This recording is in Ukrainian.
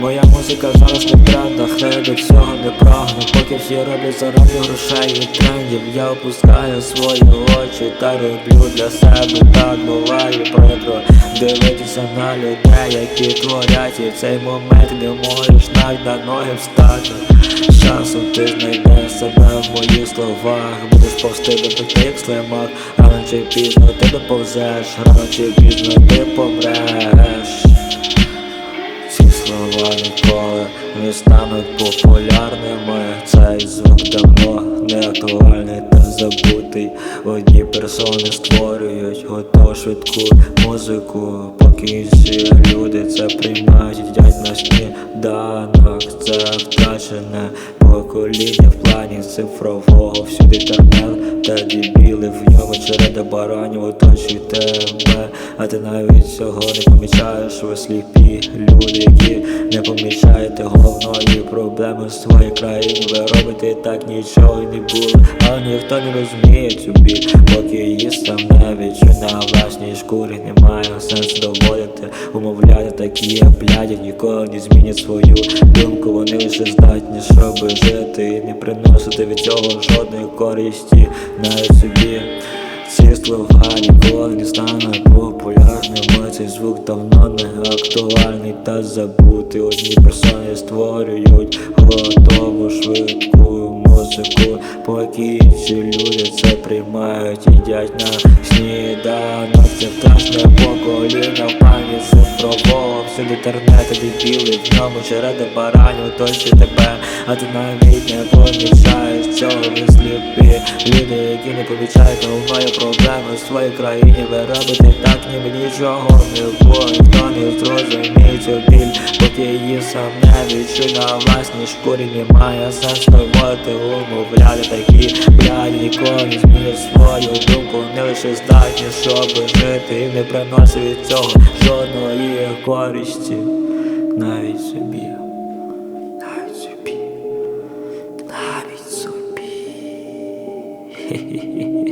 Моя музика зараз не трендах, хай до цього не прагну Поки всі роблять заради грошей і трендів Я опускаю свої очі та роблю для себе. Так буває прикро Дивитися на людей, які творять. І в цей момент не можеш навіть на ноги встати. Часом ти знайдеш себе в моїх словах. Будеш повсти до таких як слимак Рано чи пізно ти доповзеш, рано чи пізно ти помреш ніколи не стануть популярними. Цей звук давно не актуальний та забутий. Одні персони створюють готову швидку музику, поки всі люди це приймають, їдять на сніданок. Це втрачене покоління в плані цифрового. Всюди інтернет та дебіли в ньому череда баранів оточують тебе, а ти навіть цього не помічаєш. Ви сліпі люди, які не помічаєте головної проблеми в своїй країні. Ви робите так нічого й не було, ніхто не розуміє цю біль, поки її сам відчує на власній шкурі. Немає сенсу доводити, умовляти такі бляді, ніколи не змінять свою думку. Вони лише здатні, щоб жити і не приносити від цього жодної користі навіть собі. Ці слова ніколи не стануть популярними Цей звук давно не актуальний та забутий Одні персони створюють готову швидку музику Поки всі люди це приймають, їдять на сніданок. Це втрачне покоління в пані цифрового Всюди інтернет дебіли, в ньому череда баранів оточує тебе. А ти навіть не помічаєш цього ви сліпі Люди, які не помічають головної проблеми в своїй країні. Ви робите так, ніби нічого не було Ніхто не зрозуміє цю біль, поки її сам не відчуй. На власній шкурі Немає сенсу виводити, умовляти такі бляді Ніколи не свою думку, не лише здатні, щоб жити. І не приносить від цього жодної користі Навіть собі Навіть собі Навіть собі. Хе-хе-хе.